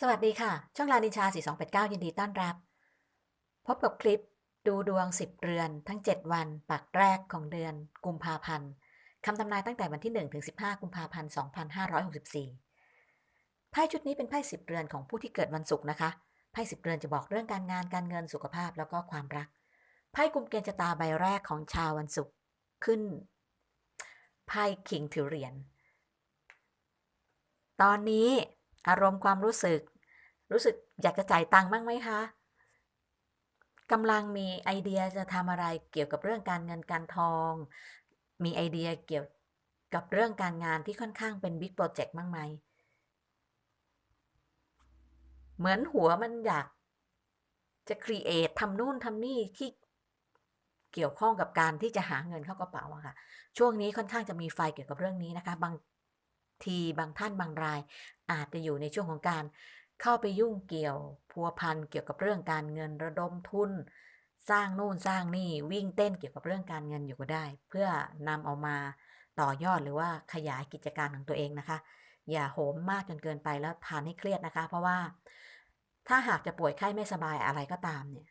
สวัสดีค่ะ ช่องลานินชา 4289 ยินดีต้อนรับ พบกับคลิปดูดวง 10 เรือน ทั้ง 7 วัน ปักแรกของเดือนกุมภาพันธ์คำทำนายตั้งแต่วันที่ 1 ถึง 15 กุมภาพันธ์ 2564 ไพ่ชุดนี้เป็นไพ่ 10 เรือนของผู้ที่เกิดวันศุกร์นะคะ ไพ่ 10 เรือนจะบอกเรื่องการงานการเงินสุขภาพแล้วก็ความรัก ไพ่กุมเกณฑ์ชะตาใบแรกของชาววันศุกร์ขึ้น ไพ่คิงถือเหรียญ ตอนนี้ อารมณ์ความรู้สึก รู้สึกอยากจะจ่ายตังค์บ้างไหมคะกำลังมีไอเดียจะทำอะไรเกี่ยวกับเรื่องการเงินการทอง มีไอเดียเกี่ยวกับเรื่องการงานที่ค่อนข้างเป็นบิ๊กโปรเจกต์บ้างไหม เหมือนหัวมันอยากจะครีเอททำนู่นทำนี่ที่เกี่ยวข้องกับการที่จะหาเงินเข้ากระเป๋าอะค่ะ ช่วงนี้ค่อนข้างจะมีไฟเกี่ยวกับเรื่องนี้นะคะ บางทีบางท่านบางราย อาจจะอยู่ในช่วงของการเข้าไปยุ่งเกี่ยวพัวพันเกี่ยวกับเรื่องการเงินระดมทุน สร้างนู่นสร้างนี่วิ่งเต้นเกี่ยวกับเรื่องการเงินอยู่ก็ได้ เพื่อนำเอามาต่อยอดหรือว่าขยายกิจการของตัวเองนะคะ อย่าโหมมากจนเกินไปแล้วทานให้เครียดนะคะ เพราะว่าถ้าหากจะป่วยไข้ไม่สบายอะไรก็ตามเนี่ย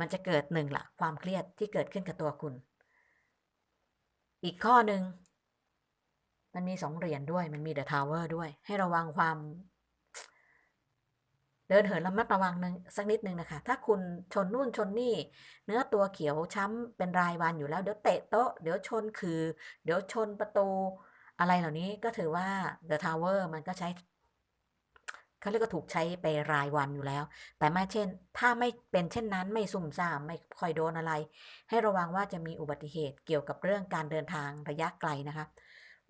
มันจะเกิดหนึ่งละความเครียดที่เกิดขึ้นกับตัวคุณ อีกข้อหนึ่ง มันมีสองเหรียญด้วย มันมีเดอะทาวเวอร์ด้วย ให้ระวังความ เดินเหินระมัดระวังนึงสักนิดนึงนะคะ ถ้าคุณชนนู่นชนนี่ เนื้อตัวเขียวช้ำเป็นรายวันอยู่แล้ว เดี๋ยวเตะโต๊ะ เดี๋ยวชนคือ เดี๋ยวชนประตู อะไรเหล่านี้ก็ถือว่า The Tower มันก็ใช้เขาเรียกว่าถูกใช้ไปรายวันอยู่แล้ว แต่ไม่เช่น ถ้าไม่เป็นเช่นนั้นไม่สุ่มซ่ามไม่ค่อยโดนอะไร ให้ระวังว่าจะมีอุบัติเหตุเกี่ยวกับเรื่องการเดินทางระยะไกลนะคะ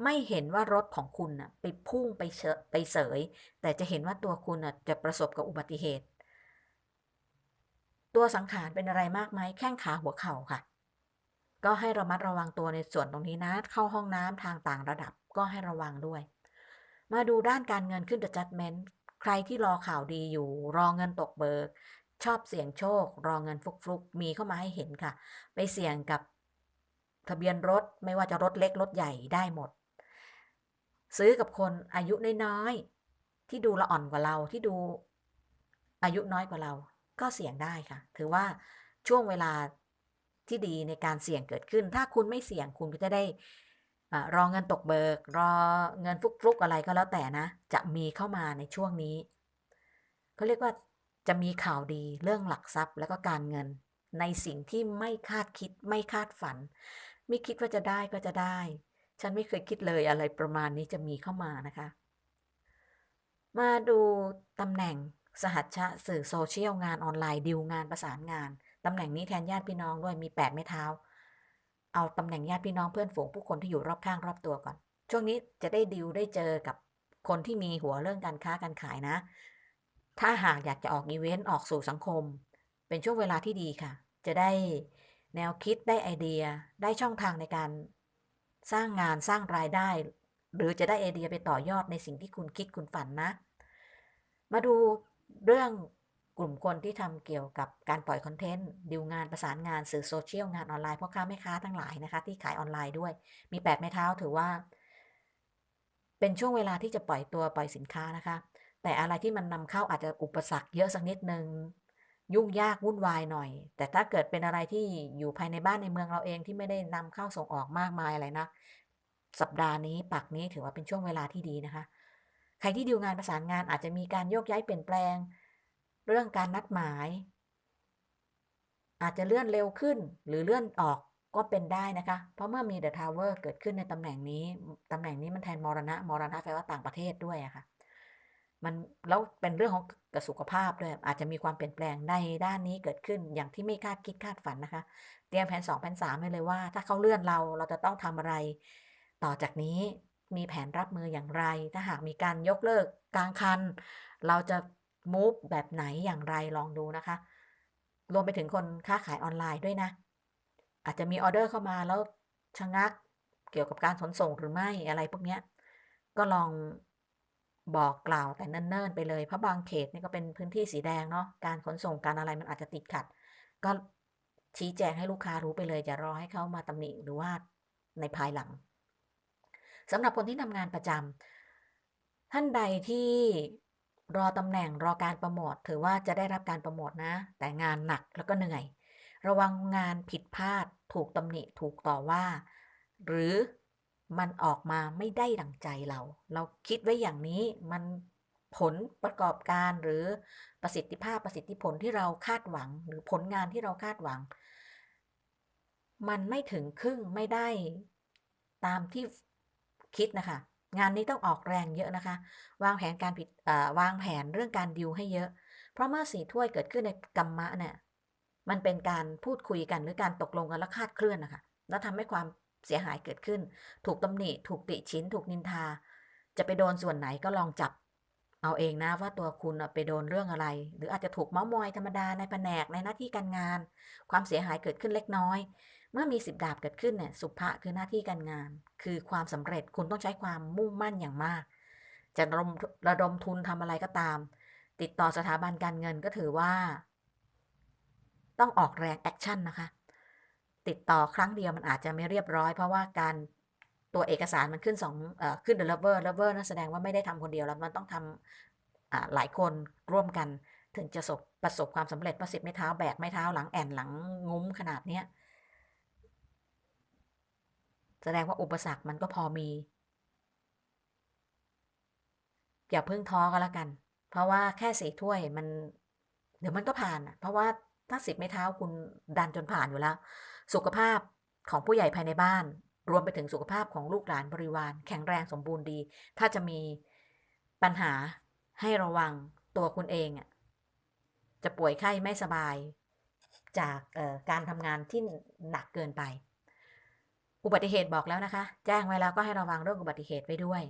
ไม่เห็นว่ารถของคุณน่ะไปพุ่งไปเฉไปเสย แต่จะเห็นว่าตัวคุณน่ะจะประสบกับอุบัติเหตุ ตัวสังขารเป็นอะไรมากไหมแข้งขาหัวเข่าค่ะ ก็ให้ระมัดระวังตัวในส่วนตรงนี้นะ เข้าห้องน้ำทางต่างระดับก็ให้ระวังด้วย มาดูด้านการเงินขึ้น The Judgment ใครที่รอข่าวดีอยู่ รอเงินตกเบิก ชอบเสี่ยงโชค รอเงินฟุกฟุกมีเข้ามาให้เห็นค่ะ ไปเสี่ยงกับทะเบียนรถไม่ว่าจะรถเล็กรถใหญ่ได้หมด ซื้อกับคนอายุน้อยๆที่ดูละอ่อนกว่าเราที่ดูอายุน้อยกว่าเรา ก็เสี่ยงได้ค่ะ ถือว่าช่วงเวลาที่ดีในการเสี่ยงเกิดขึ้น ถ้าคุณไม่เสี่ยงคุณก็จะได้รอเงินตกเบิก รอเงินฟุกๆอะไรก็แล้วแต่นะ จะมีเข้ามาในช่วงนี้เขาเรียกว่าจะมีข่าวดีเรื่องหลักทรัพย์ แล้วก็การเงินในสิ่งที่ไม่คาดคิดไม่คาดฝัน ไม่คิดว่าจะได้ก็จะได้ ฉันไม่เคยคิดเลยอะไรประมาณนี้จะมีเข้ามานะคะ มาดูตำแหน่งสหัชชะสื่อโซเชียลงานออนไลน์ดิวงานประสานงานตำแหน่งนี้แทนญาติพี่น้องด้วยมีแปดไม้เท้า เอาตำแหน่งญาติพี่น้องเพื่อนฝูงผู้คนที่อยู่รอบข้างรอบตัวก่อน ช่วงนี้จะได้ดิวได้เจอกับคนที่มีหัวเรื่องการค้าการขายนะ ถ้าหากอยากจะออกอีเวนต์ออกสู่สังคม เป็นช่วงเวลาที่ดีค่ะ จะได้แนวคิดได้ไอเดียได้ช่องทางในการ สร้างงานสร้างรายได้ หรือจะได้ไอเดียไปต่อยอดในสิ่งที่คุณคิดคุณฝันนะ มาดูเรื่องกลุ่มคนที่ทำเกี่ยวกับการปล่อยคอนเทนต์ดิวงานประสานงานสื่อโซเชียลงานออนไลน์พ่อค้าแม่ค้าทั้งหลายนะคะที่ขายออนไลน์ด้วย มีแปดไม้เท้าถือว่า เป็นช่วงเวลาที่จะปล่อยตัวปล่อยสินค้านะคะ แต่อะไรที่มันนำเข้าอาจจะอุปสรรคเยอะสักนิดนึง ยุ่งยากวุ่นวายหน่อย แต่ถ้าเกิดเป็นอะไรที่อยู่ภายในบ้านในเมืองเราเองที่ไม่ได้นำเข้าส่งออกมากมายอะไรนะ สัปดาห์นี้ปักนี้ถือว่าเป็นช่วงเวลาที่ดีนะคะ ใครที่ดีลงานประสานงานอาจจะมีการโยกย้ายเปลี่ยนแปลง เรื่องการนัดหมาย อาจจะเลื่อนเร็วขึ้นหรือเลื่อนออกก็เป็นได้นะคะ เพราะเมื่อมีเดอะทาวเวอร์เกิดขึ้นในตำแหน่งนี้ ตำแหน่งนี้มันแทนมรณะ มรณะแปลว่าต่างประเทศด้วยอะค่ะ มันแล้วเป็นเรื่องของกับสุขภาพด้วยอาจจะมีความเปลี่ยนแปลงในด้านนี้เกิดขึ้นอย่างที่ไม่คาดคิดคาดฝันนะคะ เตรียมแผนสองแผนสามไว้เลยว่า ถ้าเขาเลื่อนเราเราจะต้องทำอะไร ต่อจากนี้มีแผนรับมืออย่างไร ถ้าหากมีการยกเลิกกลางคัน เราจะ move แบบไหนอย่างไรลองดูนะคะ รวมไปถึงคนค้าขายออนไลน์ด้วยนะ อาจจะมีออเดอร์เข้ามาแล้วชะงักเกี่ยวกับการขนส่งหรือไม่อะไรพวกนี้ก็ลอง บอกกล่าวแต่เนิ่นๆไปเลย เพราะบางเขตนี่ก็เป็นพื้นที่สีแดงเนาะการขนส่งการอะไรมันอาจจะติดขัด ก็ชี้แจงให้ลูกค้ารู้ไปเลยอย่ารอให้เขามาตำหนิหรือว่าในภายหลังสำหรับคนที่ทำงานประจำท่านใดที่รอตำแหน่งรอการปรโมทถือว่าจะได้รับการปรโมทนะ แต่งานหนักแล้วก็เหนื่อย ระวังงานผิดพลาด ถูกตำหนิถูกต่อว่า หรือ มันออกมาไม่ได้ดังใจเรา เราคิดไว้อย่างนี้มันผลประกอบการหรือประสิทธิภาพประสิทธิผลที่เราคาดหวัง หรือผลงานที่เราคาดหวัง มันไม่ถึงครึ่งไม่ได้ตามที่คิดนะคะ งานนี้ต้องออกแรงเยอะนะคะ วางแผนการผิดวางแผนเรื่องการดิวให้เยอะ เพราะเมื่อสีถ้วยเกิดขึ้นในกรรมะเนี่ยมันเป็นการพูดคุยกันหรือการตกลงกันและคาดเคลื่อนนะคะแล้วทำให้ความ เสียหายเกิดขึ้น ถูกตำหนิ ถูกติชิ้น ถูกนินทา จะไปโดนส่วนไหนก็ลองจับ เอาเองนะว่าตัวคุณไปโดนเรื่องอะไร หรืออาจจะถูกเมาส์มอยธรรมดาในแผนกในหน้าที่การงาน ความเสียหายเกิดขึ้นเล็กน้อย เมื่อมีสิบดาบเกิดขึ้นเนี่ยสุภะคือหน้าที่การงาน คือความสำเร็จคุณต้องใช้ความมุ่งมั่นอย่างมาก จะระดมระดมทุนทำอะไรก็ตาม ติดต่อสถาบันการเงินก็ถือว่า ต้องออกแรงแอคชั่นนะคะ ติดต่อครั้งเดียวมันอาจจะไม่เรียบร้อย เพราะว่าการตัวเอกสารมันขึ้นสองอขึ้น the lover lover นั่นแสดงว่าไม่ได้ทำคนเดียวแล้วมันต้องทำหลายคนร่วมกัน ถึงจะสบประสบความสำเร็จประสิทธิ์ไม่เท้าแบกไม่เท้าหลังแอนหลังงุ้มขนาดเนี้ยแสดงว่าอุปสรรคมันก็พอมี อย่าเพิ่งท้อก็แล้วกัน เพราะว่าแค่สีถ้วยมัน เดี๋ยวมันก็ผ่าน เพราะว่าถ้าสิบไม่เท้าคุณดันจนผ่านอยู่แล้ว สุขภาพของผู้ใหญ่ภายในบ้าน รวมไปถึงสุขภาพของลูกหลานบริวาร แข็งแรงสมบูรณ์ดี ถ้าจะมีปัญหาให้ระวังตัวคุณเองอะจะป่วยไข้ไม่สบายจากการทำงานที่หนักเกินไป อุบัติเหตุบอกแล้วนะคะ แจ้งไว้แล้วก็ให้ระวังเรื่องอุบัติเหตุไว้ด้วย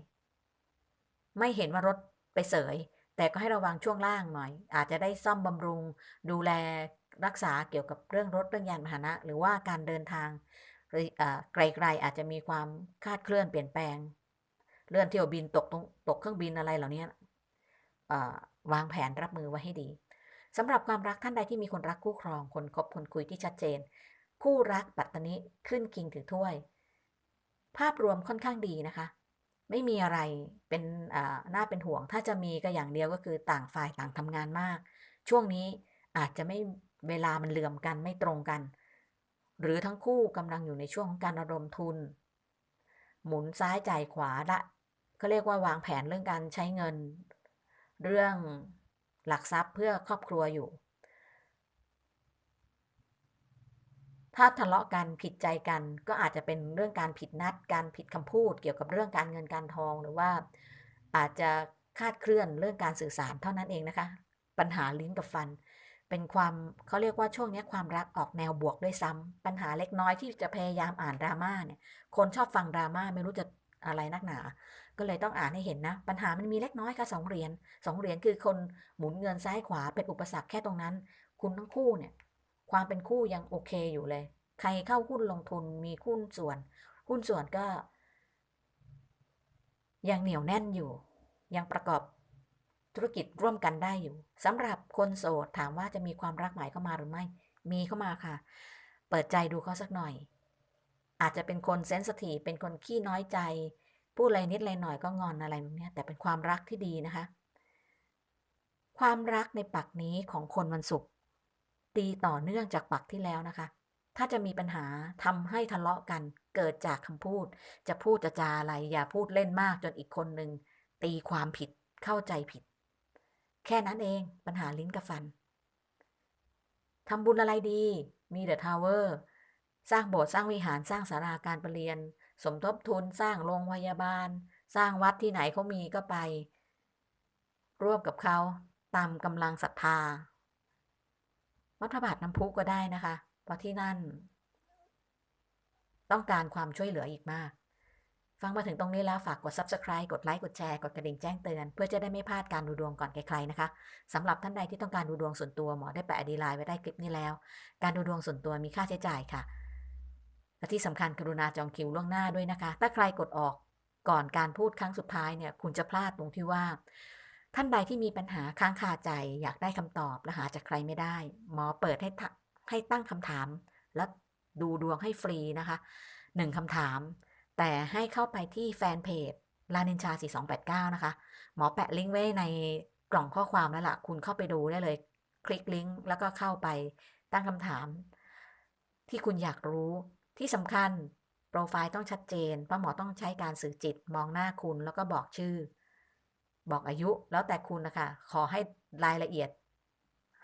ไม่เห็นว่ารถไปเสย แต่ก็ให้ระวังช่วงล่างหน่อย อาจจะได้ซ่อมบำรุง ดูแล รักษาเกี่ยวกับเรื่องรถเรื่องยานพาหนะ หรือว่าการเดินทางไกลๆอาจจะมีความคาดเคลื่อนเปลี่ยนแปลง เลื่อนเที่ยวบินตกตกเครื่องบินอะไรเหล่านี้วางแผนรับมือไว้ให้ดีสำหรับความรักท่านใดที่มีคนรักคู่ครองคนคบคนคุยที่ชัดเจน คู่รักปัตตานิขึ้นคิงถือถ้วย ภาพรวมค่อนข้างดีนะคะ ไม่มีอะไรเป็นน่าเป็นห่วง ถ้าจะมีก็อย่างเดียวก็คือต่างฝ่ายต่างทำงานมาก ช่วงนี้อาจจะไม่ เวลามันเหลื่อมกันไม่ตรงกัน หรือทั้งคู่กำลังอยู่ในช่วงของการระดมทุน หมุนซ้ายจ่ายขวาละก็เรียกว่าวางแผนเรื่องการใช้เงิน เรื่องหลักทรัพย์เพื่อครอบครัวอยู่ ถ้าทะเลาะกันผิดใจกันก็อาจจะเป็นเรื่องการผิดนัด การผิดคำพูด เกี่ยวกับเรื่องการเงินการทองหรือว่าอาจจะคาดเคลื่อนเรื่องการสื่อสารเท่านั้นเองนะคะ ปัญหาลิ้นกับฟัน เป็นความเขาเรียกว่าช่วงนี้ความรักออกแนวบวกด้วยซ้ำปัญหาเล็กน้อยที่จะพยายามอ่านดราม่าเนี่ย คนชอบฟังดราม่าไม่รู้จะอะไรนักหนา ก็เลยต้องอ่านให้เห็นนะ ปัญหามันมีเล็กน้อยค่ะสองเหรียญสองเหรียญคือคนหมุนเงินซ้ายขวาเป็นอุปสรรคแค่ตรงนั้น คุณทั้งคู่เนี่ย ความเป็นคู่ยังโอเคอยู่เลย ใครเข้าหุ้นลงทุนมีหุ้นส่วน หุ้นส่วนก็ ยังเหนียวแน่นอยู่ ยังประกอบ ธุรกิจร่วมกันได้อยู่สำหรับคนโสดถามว่าจะมีความรักใหม่เข้ามาหรือไม่ มีเข้ามาค่ะ เปิดใจดูเขาสักหน่อย อาจจะเป็นคนเซนสทีเป็นคนขี้น้อยใจ พูดอะไรนิดอะไรหน่อยก็งอนอะไรแบบนี้แต่เป็นความรักที่ดีนะคะ ความรักในปักนี้ของคนวันศุกร์ตีต่อเนื่องจากปักที่แล้วนะคะ ถ้าจะมีปัญหาทำให้ทะเลาะกัน เกิดจากคำพูด จะพูดจะจาอะไร อย่าพูดเล่นมากจนอีกคนหนึ่งตีความผิดเข้าใจผิด แค่นั้นเองปัญหาลิ้นกับฟันทำบุญอะไรดี มีเดอะทาวเวอร์ สร้างโบสถ์สร้างวิหารสร้างศาลาการประเรียน สมทบทุนสร้างโรงพยาบาล สร้างวัดที่ไหนเขามีก็ไป ร่วมกับเขาตามกำลังศรัทธา วัดพระบาทน้ำพุก็ได้นะคะ เพราะที่นั่น ต้องการความช่วยเหลืออีกมาก ฟังมาถึงตรงนี้แล้วฝากกด subscribe กดไลค์ กดแชร์ กดกระดิ่งแจ้งเตือน เพื่อจะได้ไม่พลาดการดูดวงก่อนใครๆนะคะสำหรับท่านใดที่ต้องการดูดวงส่วนตัวหมอได้แปะอดีไลน์ไว้ได้คลิปนี้แล้ว การดูดวงส่วนตัวมีค่าใช้จ่ายค่ะ และที่สำคัญกรุณาจองคิวล่วงหน้าด้วยนะคะ ถ้าใครกดออกก่อนการพูดครั้งสุดท้ายเนี่ยคุณจะพลาดตรงที่ว่า ท่านใดที่มีปัญหาค้างคาใจ อยากได้คำตอบและหาจากใครไม่ได้ หมอเปิดให้ให้ตั้งคำถาม และดูดวงให้ฟรีนะคะหนึ่งคำถาม แต่ให้เข้าไปที่แฟนเพจลานินชา 4289 นะคะ หมอแปะลิงก์ไว้ในกล่องข้อความแล้วล่ะ คุณเข้าไปดูได้เลย คลิกลิงก์แล้วก็เข้าไปตั้งคำถาม ที่คุณอยากรู้ที่สำคัญ โปรไฟล์ต้องชัดเจนเพราะหมอต้องใช้การสื่อจิตมองหน้าคุณแล้วก็บอกชื่อ บอกอายุแล้วแต่คุณนะคะ ขอให้รายละเอียด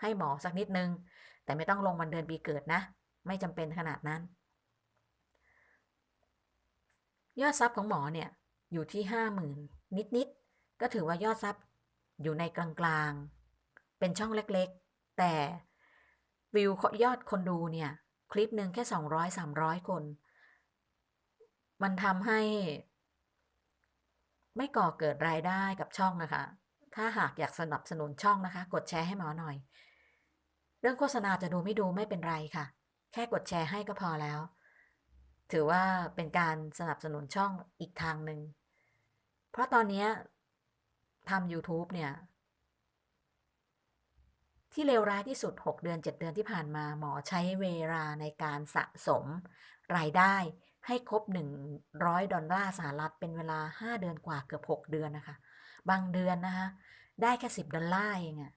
ให้หมอสักนิดนึง แต่ไม่ต้องลงวันเดือนปีเกิดนะ ไม่จำเป็นขนาดนั้น ยอดทรัพย์ของหมอเนี่ยอยู่ที่ห้าหมื่นนิดๆก็ถือว่ายอดทรัพย์อยู่ในกลางๆ เป็นช่องเล็กๆ แต่วิวยอดคนดูเนี่ย คลิปหนึ่งแค่200 300คน มันทำให้ ไม่ก่อเกิดรายได้กับช่องนะคะ ถ้าหากอยากสนับสนุนช่องนะคะ กดแชร์ให้หมอหน่อย เรื่องโฆษณาจะดูไม่ดูไม่เป็นไรค่ะ แค่กดแชร์ให้ก็พอแล้ว ถือว่าเป็นการสนับสนุนช่องอีกทางหนึ่ง เพราะตอนนี้ทำ YouTube เนี่ย ที่เลวร้ายที่สุด 6 เดือน 7 เดือนที่ผ่านมาหมอใช้เวลาในการสะสม รายได้ให้ครบ 100 ดอลลาร์สหรัฐเป็นเวลา 5 เดือนกว่าเกือบ 6 เดือนนะคะ บางเดือนนะคะ ได้แค่ 10 ดอลลาร์เองอะ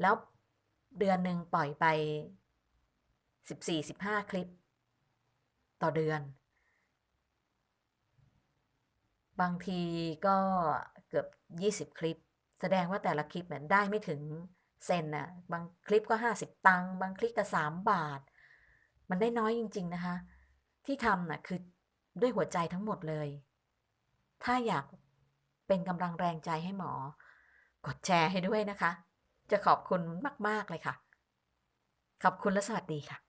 แล้วเดือนหนึ่งปล่อยไป 14-15 คลิป ต่อเดือน บางทีก็เกือบ 20 คลิป แสดงว่าแต่ละคลิปเนี่ยได้ไม่ถึงเซนน่ะบางคลิปก็ 50 ตังค์บางคลิปก็ 3 บาท มันได้น้อยจริง ๆ นะคะ ที่ทำน่ะคือด้วยหัวใจทั้งหมดเลย ถ้าอยากเป็นกำลังแรงใจให้หมอ กดแชร์ให้ด้วยนะคะ จะขอบคุณมาก ๆ เลยค่ะ ขอบคุณและสวัสดีค่ะ